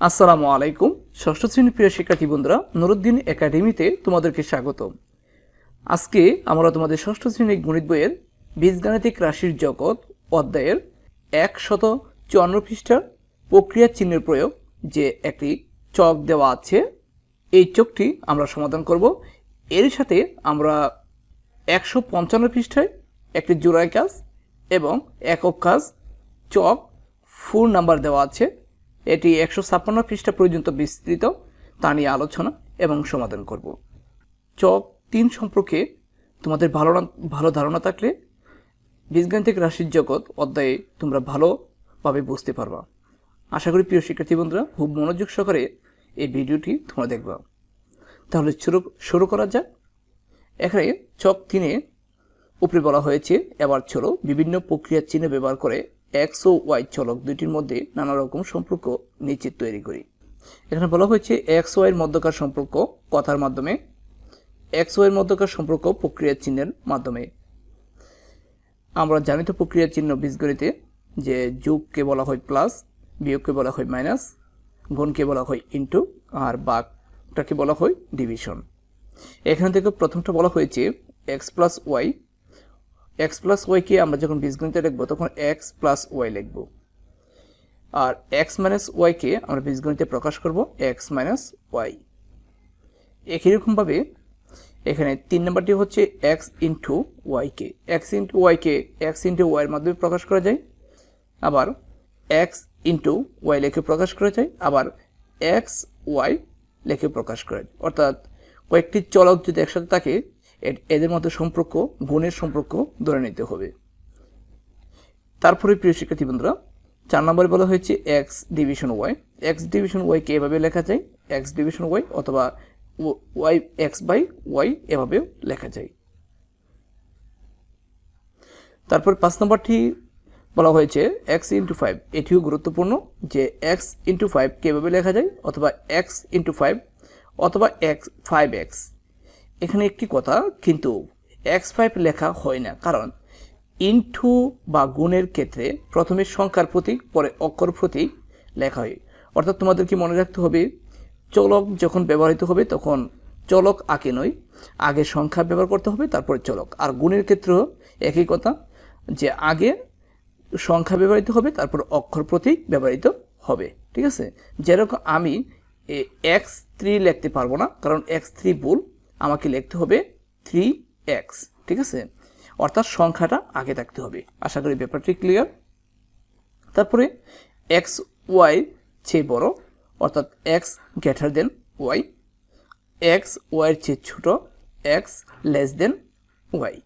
আসসালামু আলাইকুম। ষষ্ঠ শ্রেণির প্রিয় শিক্ষার্থী বন্ধুরা, নুরুদ্দিন একাডেমিতে তোমাদেরকে স্বাগতম আজকে আমরা তোমাদের ষষ্ঠ শ্রেণির গণিত বইয়ের বীজগাণিতিক রাশির জগৎ অধ্যায়ের একশত চুয়ান্ন পৃষ্ঠার প্রক্রিয়া চিহ্নের প্রয়োগ যে একটি চক দেওয়া আছে, এই চকটি আমরা সমাধান করব। এর সাথে আমরা একশো পঞ্চান্ন পৃষ্ঠায় একটি জোড়াই কাজ এবং একক কাজ, চক, ফুল নাম্বার দেওয়া আছে। এটি একশো ছাপ্পান্ন পৃষ্ঠা পর্যন্ত বিস্তৃত। তা নিয়ে আলোচনা এবং সমাধান করব। চক তিন সম্পর্কে তোমাদের ভালো ভালো ধারণা থাকলে বীজগাণিতিক রাশির জগৎ অধ্যায়ে তোমরা ভালোভাবে বুঝতে পারবা। আশা করি প্রিয় শিক্ষার্থী বন্ধুরা, খুব মনোযোগ সহকারে এই ভিডিওটি তোমরা দেখবা। তাহলে শুরু শুরু করা যাক। এখানে চক তিনে উপরে বলা হয়েছে, এবার চলো বিভিন্ন প্রক্রিয়ার চিহ্ন ব্যবহার করে এক্স ও ওয়াই চলক দুইটির মধ্যে নানা রকম সম্পর্ক নিশ্চিত তৈরি করি। এখানে বলা হয়েছে এক্স ওয়াইয়ের মধ্যকার সম্পর্ক কথার মাধ্যমে, এক্স ওয়াইয়ের মধ্যকার সম্পর্ক প্রক্রিয়া চিহ্নের মাধ্যমে। আমরা জানি তো প্রক্রিয়ার চিহ্ন বীজগণিতে যে যোগকে বলা হয় প্লাস, বিয়োগকে বলা হয় মাইনাস, গুণকে বলা হয় ইন্টু, আর বাঘটাকে বলা হয় ডিভিশন। এখান থেকে প্রথমটা বলা হয়েছে X plus Y X plus ওয়াইকে আমরা যখন বীজগণিতে লিখব, তখন এক্স প্লাস ওয়াই লিখব। আর এক্স মাইনাস ওয়াইকে আমরা বীজগণিতে প্রকাশ করব এক্স মাইনাস ওয়াই একই রকমভাবে এখানে তিন নম্বরটি হচ্ছে এক্স ইন্টু ওয়াইকে এক্স ইন্টু ওয়াইকে এক্স ইন্টু ওয়াইয়ের মাধ্যমে প্রকাশ করা যায়। আবার এক্স ইন্টু ওয়াই লেখে প্রকাশ করা যায়। আবার এক্স ওয়াই লেখে প্রকাশ করা যায়। অর্থাৎ কয়েকটি চলক যদি একসাথে থাকে এদের মধ্যে সম্পর্ক, গুণের সম্পর্ক ধরে নিতে হবে। তারপরে, প্রিয় শিক্ষার্থী বন্ধুরা, চার নম্বরে বলা হয়েছে X division Y X division ওয়াইকে এভাবে লেখা যায়? এক্স ডিভিশন ওয়াই অথবা ওয়াই এক্স বাই ওয়াই এভাবেও লেখা যায়। তারপর পাঁচ নম্বরটি বলা হয়েছে এক্স ইন্টু ফাইভ এটিও গুরুত্বপূর্ণ যে এক্স ইন্টু ফাইভ কীভাবে লেখা যায়? অথবা এক্স ইন্টু ফাইভ অথবা এক্স ফাইভ এক্স এখানে একটি কথা, কিন্তু এক্স ফাইভ লেখা হয় না। কারণ ইনটু বা গুণের ক্ষেত্রে প্রথমে সংখ্যার প্রতীক, পরে অক্ষর প্রতীক লেখা হয়। অর্থাৎ তোমাদেরকে মনে রাখতে হবে? চলক যখন ব্যবহৃত হবে, তখন চলক আগে নয়। আগে সংখ্যা ব্যবহার করতে হবে, তারপরে চলক। আর গুণের ক্ষেত্রেও একই কথা, যে আগে সংখ্যা ব্যবহৃত হবে, তারপর অক্ষর প্রতীক ব্যবহৃত হবে। ঠিক আছে? যেরকম আমি এক্স থ্রি লিখতে পারব না, কারণ এক্স থ্রি ভুল। আমাকে লিখতে হবে থ্রি এক্স ঠিক আছে? অর্থাৎ সংখ্যাটা আগে থাকতে হবে। আশা করি ব্যাপারটি ক্লিয়ার তারপরে এক্স ওয়াই চেয়ে বড়, অর্থাৎ X greater than Y X ওয়াইয়ের চেয়ে ছোট এক্স লেস দেন ওয়াই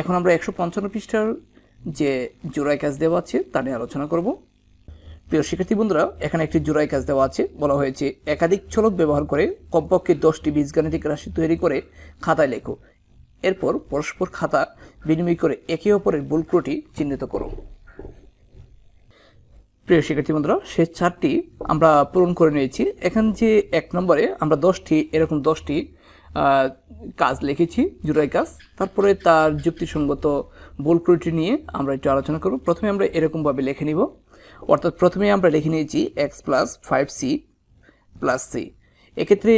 এখন আমরা একশো পঞ্চান্ন পৃষ্ঠার যে জোড়াই কাজ দেওয়া আছে, তা নিয়ে আলোচনা করব। প্রিয় শিক্ষার্থী বন্ধুরা, এখানে একটি জোড়াই কাজ দেওয়া আছে। বলা হয়েছে, একাধিক চলক ব্যবহার করে কমপক্ষে দশটি বীজগাণিতিক রাশি তৈরি করে খাতায় লেখো। এরপর পরস্পর খাতা বিনিময় করে একে অপরের ভুল ত্রুটি চিহ্নিত করো। প্রিয় শিক্ষার্থী বন্ধুরা শেষ চারটি আমরা পূরণ করে নিয়েছি। এখান যে এক নম্বরে আমরা দশটি, এরকম দশটি কাজ লিখেছি জুড়াই কাজ। তারপরে তার যুক্তিসঙ্গত ভুল ত্রুটি নিয়ে আমরা একটু আলোচনা করব। প্রথমে আমরা এরকমভাবে লিখে নিব। অর্থাৎ প্রথমে আমরা লিখে নিয়েছি X plus five C plus C এক্ষেত্রে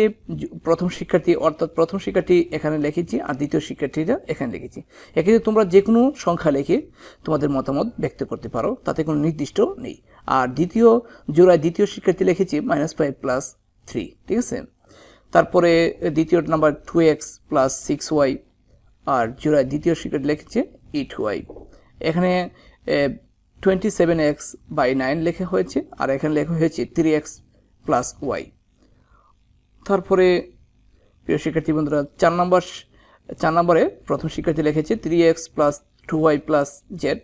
প্রথম শিক্ষার্থী, অর্থাৎ প্রথম শিক্ষার্থী এখানে লিখেছি আর দ্বিতীয় শিক্ষার্থীরা এখানে লিখেছি। এক্ষেত্রে তোমরা যে কোনো সংখ্যা লিখে তোমাদের মতামত ব্যক্ত করতে পারো, তাতে কোনো নির্দিষ্ট নেই। আর দ্বিতীয় জোড়ায় দ্বিতীয় শিক্ষার্থী লিখেছি মাইনাস ফাইভ প্লাস থ্রি ঠিক আছে? তারপরে দ্বিতীয় number two X plus six Y আর জোড়ায় দ্বিতীয় শিক্ষার্থী লিখেছে এইট ওয়াই এখানে twenty seven X by nine লেখা হয়েছে, আর এখানে লেখা হয়েছে থ্রি এক্স প্লাস ওয়াই তারপরে, প্রিয় শিক্ষার্থী বন্ধুরা, চার নম্বর চার নম্বরে প্রথম শিক্ষার্থী লিখেছে three X plus two Y plus Z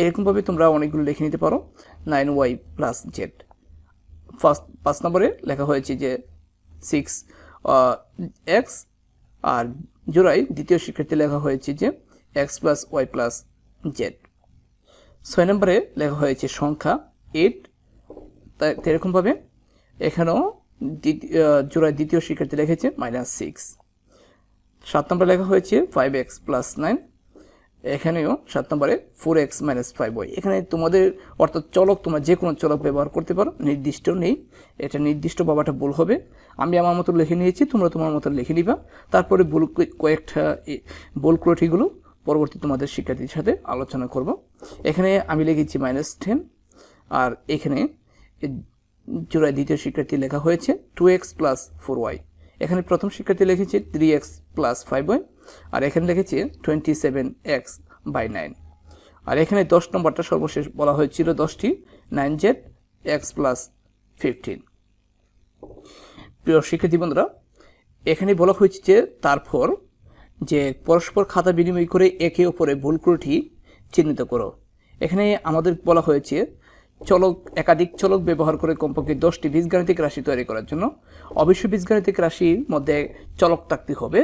এরকমভাবে তোমরা অনেকগুলো লিখে নিতে পারো nine Y plus Z first, পাঁচ নম্বরে লেখা হয়েছে যে সিক্স এক্স আর জোড়াই দ্বিতীয় শিক্ষার্থী লেখা হয়েছে যে X plus Y plus Z ছয় নম্বরে লেখা হয়েছে সংখ্যা এইট এরকমভাবে এখানেও জোড়ায় দ্বিতীয় শিক্ষার্থী লিখেছে মাইনাস সিক্স সাত নম্বরে লেখা হয়েছে ফাইভ এক্স প্লাস নাইন এখানেও সাত নম্বরে four X minus five Y এখানে তোমাদের, অর্থাৎ চলক তোমরা যে কোনো চলক ব্যবহার করতে পারো, নির্দিষ্ট নেই। এটা নির্দিষ্ট বাবাটা ভুল হবে। আমি আমার মতো লিখে নিয়েছি, তোমরা তোমার মতো লিখে নিবা। তারপরে ভুল কয়েকটা ভুল ত্রুটিগুলো পরবর্তী তোমাদের শিক্ষার্থীর সাথে আলোচনা করব। এখানে আমি লিখেছি মাইনাস টেন আর এখানে জোড়ায় দ্বিতীয় শিক্ষার্থী লেখা হয়েছে two X plus four Y এখানে প্রথম শিক্ষার্থী লিখেছে three X plus five Y আর এখানে লিখেছে twenty seven X by nine আর এখানে দশ নম্বরটা সর্বশেষ বলা হয়েছিল দশটি nine Z X plus fifteen প্রিয় শিক্ষার্থী বন্ধুরা, এখানে বলা হয়েছে যে তারপর যে পরস্পর খাতা বিনিময় করে একে অপরে ভুল ত্রুটি চিহ্নিত করো। এখানে আমাদের বলা হয়েছে, চলক, একাধিক চলক ব্যবহার করে কমপক্ষে দশটি বীজগাণিতিক রাশি তৈরি করার জন্য। অবশ্যই বীজগাণিতিক রাশির মধ্যে চলক থাকতে হবে।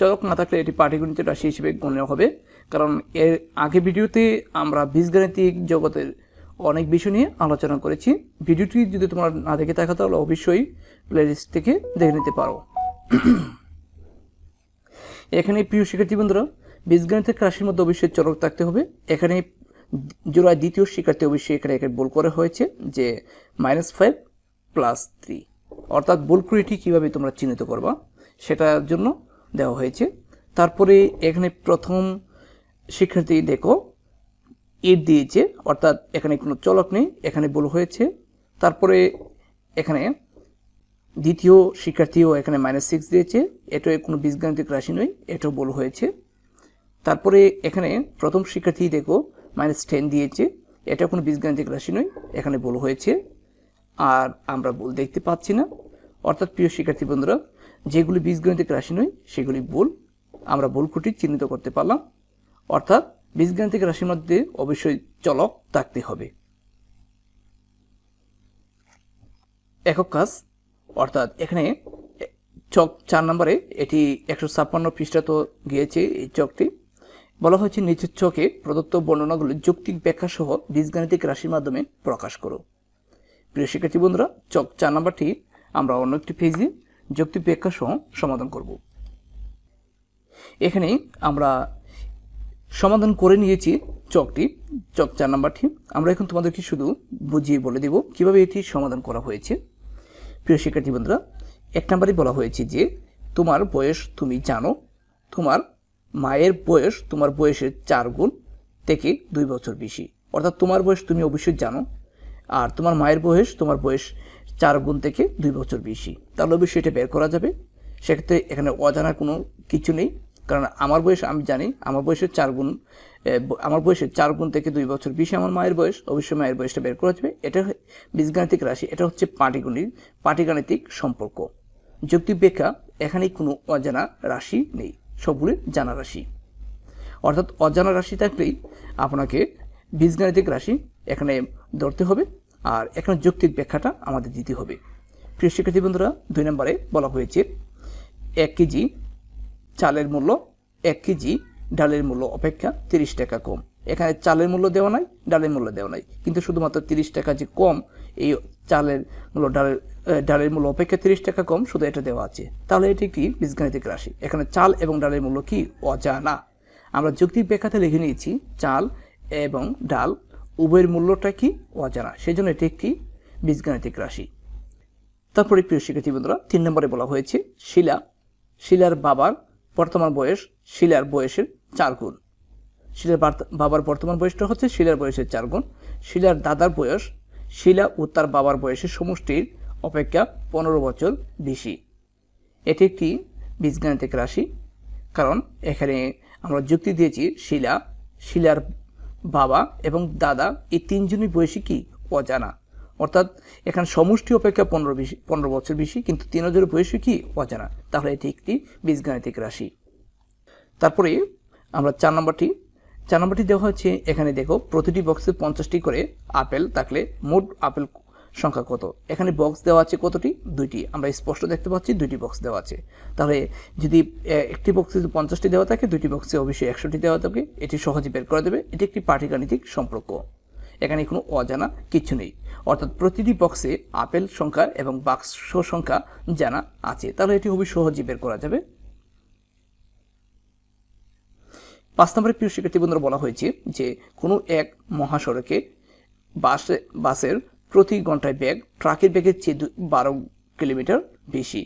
চলক না থাকলে এটি পাটিগণিত রাশি হিসেবে গণ্য হবে। কারণ এর আগে ভিডিওতে আমরা বীজগাণিতিক জগতের অনেক বিষয় নিয়ে আলোচনা করেছি। ভিডিওটি যদি তোমরা না দেখে থাকো তাহলে অবশ্যই প্লেলিস্ট থেকে দেখে নিতে পারো। এখানে প্রিয় শিক্ষার্থী বন্ধুরা, বীজগণিতের রাশির মধ্যে অবশ্যই চলক থাকতে হবে। এখানে জোড়ায় দ্বিতীয় শিক্ষার্থী অবশ্যই এখানে এখানে বল করা হয়েছে যে মাইনাস ফাইভ প্লাস থ্রি অর্থাৎ বল ক্রিয়েটি কীভাবে তোমরা চিহ্নিত করবা, সেটার জন্য দেওয়া হয়েছে। তারপরে এখানে প্রথম শিক্ষার্থী দেখো ইট দিয়েছে, অর্থাৎ এখানে কোনো চলক নেই, এখানে বল হয়েছে। তারপরে এখানে দ্বিতীয় শিক্ষার্থীও এখানে মাইনাস সিক্স দিয়েছে। এটাও কোনো বীজগাণিতিক রাশি নয়, এটাও বল হয়েছে। তারপরে এখানে প্রথম শিক্ষার্থী দেখো মাইনাস টেন দিয়েছে। এটা কোনো বীজগাণিতিক রাশি নয়, এখানে বল হয়েছে। আর আমরা বল দেখতে পাচ্ছি না। অর্থাৎ প্রিয় শিক্ষার্থী বন্ধুরা, যেগুলি বীজগণিতিক রাশি নয়, সেগুলি বল আমরা বল খুঁটি চিহ্নিত করতে পারলাম। অর্থাৎ বীজগাণিতিক রাশির মধ্যে অবশ্যই চলক থাকতে হবে। একক কাজ অর্থাৎ এখানে চক চার নম্বরে এটি একশো ছাপ্পান্ন পৃষ্ঠা তো গিয়েছে এই চকটি। বলা হয়েছে নিচের চকে প্রদত্ত বর্ণনাগুলি যৌক্তিক ব্যাখ্যা সহ বীজগাণিতিক রাশির মাধ্যমে প্রকাশ করো। প্রিয় শিক্ষার্থী বন্ধুরা, চক চার নম্বরটি আমরা অন্য একটি পেজে যৌক্তিক ব্যাখ্যা সহ সমাধান করব। এখানে আমরা সমাধান করে নিয়েছি চকটি, চক চার নাম্বারটি। আমরা এখন তোমাদেরকে শুধু বুঝিয়ে বলে দেব কীভাবে এটি সমাধান করা হয়েছে। প্রিয় শিক্ষার্থী বন্ধুরা, এক নম্বরে বলা হয়েছে যে, তোমার বয়স তুমি জানো, তোমার মায়ের বয়স তোমার বয়সের চার গুণ থেকে দুই বছর বেশি। অর্থাৎ তোমার বয়স তুমি অবশ্যই জানো, আর তোমার মায়ের বয়স তোমার বয়স চার গুণ থেকে দুই বছর বেশি। তাহলে অবশ্যই এটা বের করা যাবে। সেক্ষেত্রে এখানে অজানা কোনো কিছু নেই, কারণ আমার বয়স আমি জানি, আমার বয়সের চার গুণ আমার বয়সের চার গুণ থেকে দুই বছর বেশি আমার মায়ের বয়স, অবশ্যই মায়ের বয়সটা বের করা যাবে। এটা বীজগাণিতিক রাশি, এটা হচ্ছে পাটিগণিত, পাটিগাণিতিক সম্পর্ক। যৌক্তিক ব্যাখ্যা এখানে কোনো অজানা রাশি নেই সবগুলি জানা রাশি। অর্থাৎ অজানা রাশি থাকলেই আপনাকে বীজগাণিতিক রাশি এখানে ধরতে হবে, আর এখানে যৌক্তিক ব্যাখ্যাটা আমাদের দিতে হবে। প্রিয় শিক্ষার্থী বন্ধুরা, দুই নম্বরে বলা হয়েছে, এক কেজি চালের মূল্য এক কেজি ডালের মূল্য অপেক্ষা তিরিশ টাকা কম। এখানে চালের মূল্য দেওয়া নাই, ডালের মূল্য দেওয়া নাই। কিন্তু শুধুমাত্র তিরিশ টাকা যে কম, এই চালের মূল্য, ডালের ডালের মূল্য অপেক্ষা তিরিশ টাকা কম, শুধু এটা দেওয়া আছে। তাহলে এটি একটি বীজগাণিতিক রাশি। এখানে চাল এবং ডালের মূল্য কি? অজানা। আমরা যৌক্তিক ব্যাখ্যাতে লিখে নিয়েছি, চাল এবং ডাল উভয়ের মূল্যটা কি? অজানা। সেজন্য এটি একটি বীজগাণিতিক রাশি। তারপরে প্রিয় শিক্ষার্থী বন্ধুরা, তিন নম্বরে বলা হয়েছে, শিলা। শিলার বাবার বর্তমান বয়স, শিলার বয়সের চার গুণ। শিলার বাবার বর্তমান বয়সটা হচ্ছে শিলার বয়সের চার গুণ। শিলার দাদার বয়স, শিলা ও তার বাবার বয়সের সমষ্টির অপেক্ষা পনেরো বছর বেশি। এটি একটি বীজগাণিতিক রাশি, কারণ এখানে আমরা যুক্তি দিয়েছি শিলা, শিলার বাবা এবং দাদা এই তিনজনই বয়সী কি অজানা। অর্থাৎ এখানে সমষ্টি অপেক্ষা পনেরো বেশি, পনেরো বছর বেশি, কিন্তু তিনজনের বয়সী কি অজানা। তাহলে এটি একটি বীজগাণিতিক রাশি। তারপরে আমরা চার নম্বরটি। চার নম্বরটি দেওয়া হচ্ছে এখানে দেখো, প্রতিটি বক্সে পঞ্চাশটি করে আপেল থাকলে মোট আপেল সংখ্যা কত? এখানে বক্স দেওয়া আছে কতটি? দুইটি। আমরা স্পষ্ট দেখতে পাচ্ছি দুইটি বক্স দেওয়া আছে। তাহলে যদি একটি বক্সে যদি পঞ্চাশটি দেওয়া থাকে, দুইটি বক্সে অবশ্যই একশোটি দেওয়া থাকে। এটি সহজে বের করে দেবে। এটি একটি পাটিগাণিতিক সম্পর্ক। এখানে কোনো অজানা কিছু নেই। অর্থাৎ প্রতিটি বক্সে আপেল সংখ্যা এবং বাক্স সংখ্যা জানা আছে। তাহলে এটি খুবই সহজে বের করা যাবে। পাঁচ নম্বরে প্রিয় শিক্ষার্থী বন্ধুরা, বলা হয়েছে যে কোনো এক মহাসড়কে বাসে, বাসের প্রতি ঘন্টায় ব্যাগ, ট্রাকের ব্যাগের চেয়ে বারো কিলোমিটার বেশি।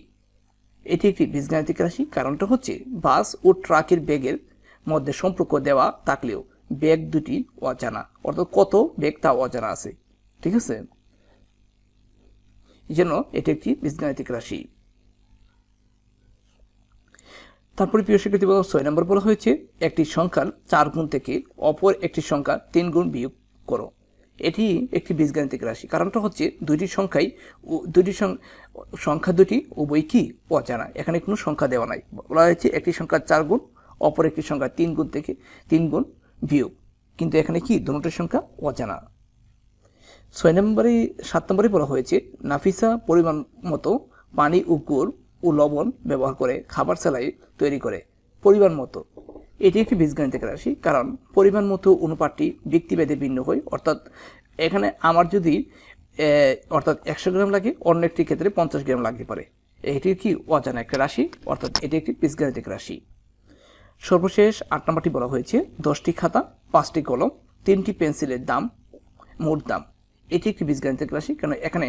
এটি একটি বীজগাণিতিক রাশি। কারণটা হচ্ছে বাস ও ট্রাকের ব্যাগের মধ্যে সম্পর্ক দেওয়া থাকলেও ব্যাগ দুটি অজানা, অর্থাৎ কত ব্যাগ তা অজানা আছে। ঠিক আছে? এই জন্য এটি একটি বীজগাণিতিক রাশি। তারপরে প্রিয় শিক্ষার্থী বলো, ছয় নম্বর বলা হয়েছে, একটি সংখ্যার চার গুণ থেকে অপর একটি সংখ্যা তিন গুণ বিয়োগ করো। এটি একটি বীজগাণিতিক রাশি। কারণটা হচ্ছে দুইটি সংখ্যাই সং- সংখ্যা দুটি উভয় কি অজানা। এখানে কোনো সংখ্যা দেওয়া নাই। বলা হয়েছে, একটি সংখ্যা চার গুণ, অপর একটি সংখ্যা তিন গুণ থেকে তিন গুণ বিয়োগ। কিন্তু এখানে কি দুটোর সংখ্যা অজানা? ছয় নম্বরে, সাত নম্বরে বলা হয়েছে, নাফিসা পরিমাণ মতো পানি ও গুড় ও লবণ ব্যবহার করে খাবার সেলাই তৈরি করে পরিমাণ মতো। এটি একটি বীজগণিতিক রাশি, কারণ পরিমাণ মতো অনুপাতটি ব্যক্তিভেদে ভিন্ন হয়। অর্থাৎ এখানে আমার যদি অর্থাৎ একশো গ্রাম লাগে, অন্য একটি ক্ষেত্রে পঞ্চাশ গ্রাম লাগতে পারে। এটি কি অজানা একটা রাশি? অর্থাৎ এটি একটি বীজগণিতিক রাশি। সর্বশেষ আট নম্বরটি বলা হয়েছে, দশটি খাতা, পাঁচটি কলম, তিনটি পেন্সিলের দাম, মোট দাম। এটি একটি বীজগাণিতিক রাশি কারণ এখানে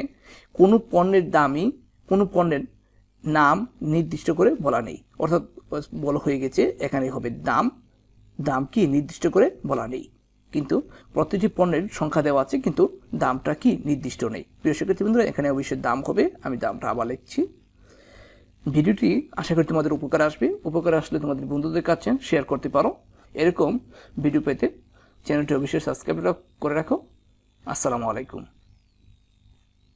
কোনো পণ্যের দামই, কোনো পণ্যের নাম নির্দিষ্ট করে বলা নেই। অর্থাৎ, বলা হয়ে গেছে, এখানে হবে দাম। দাম কি নির্দিষ্ট করে বলা নেই। কিন্তু প্রতিটি পণ্যের সংখ্যা দেওয়া আছে, কিন্তু দামটা কি নির্দিষ্ট নেই। প্রিয় শিক্ষার্থী বন্ধুরা, এখানে অবশ্যই দাম হবে। আমি দামটা আবার লিখছি। ভিডিওটি আশা করি তোমাদের উপকার আসবে। উপকার আসলে তোমাদের বন্ধুদের কাছে শেয়ার করতে পারো। এরকম ভিডিও পেতে চ্যানেলটি অবশ্যই সাবস্ক্রাইব করে রাখো। আসসালামু আলাইকুম।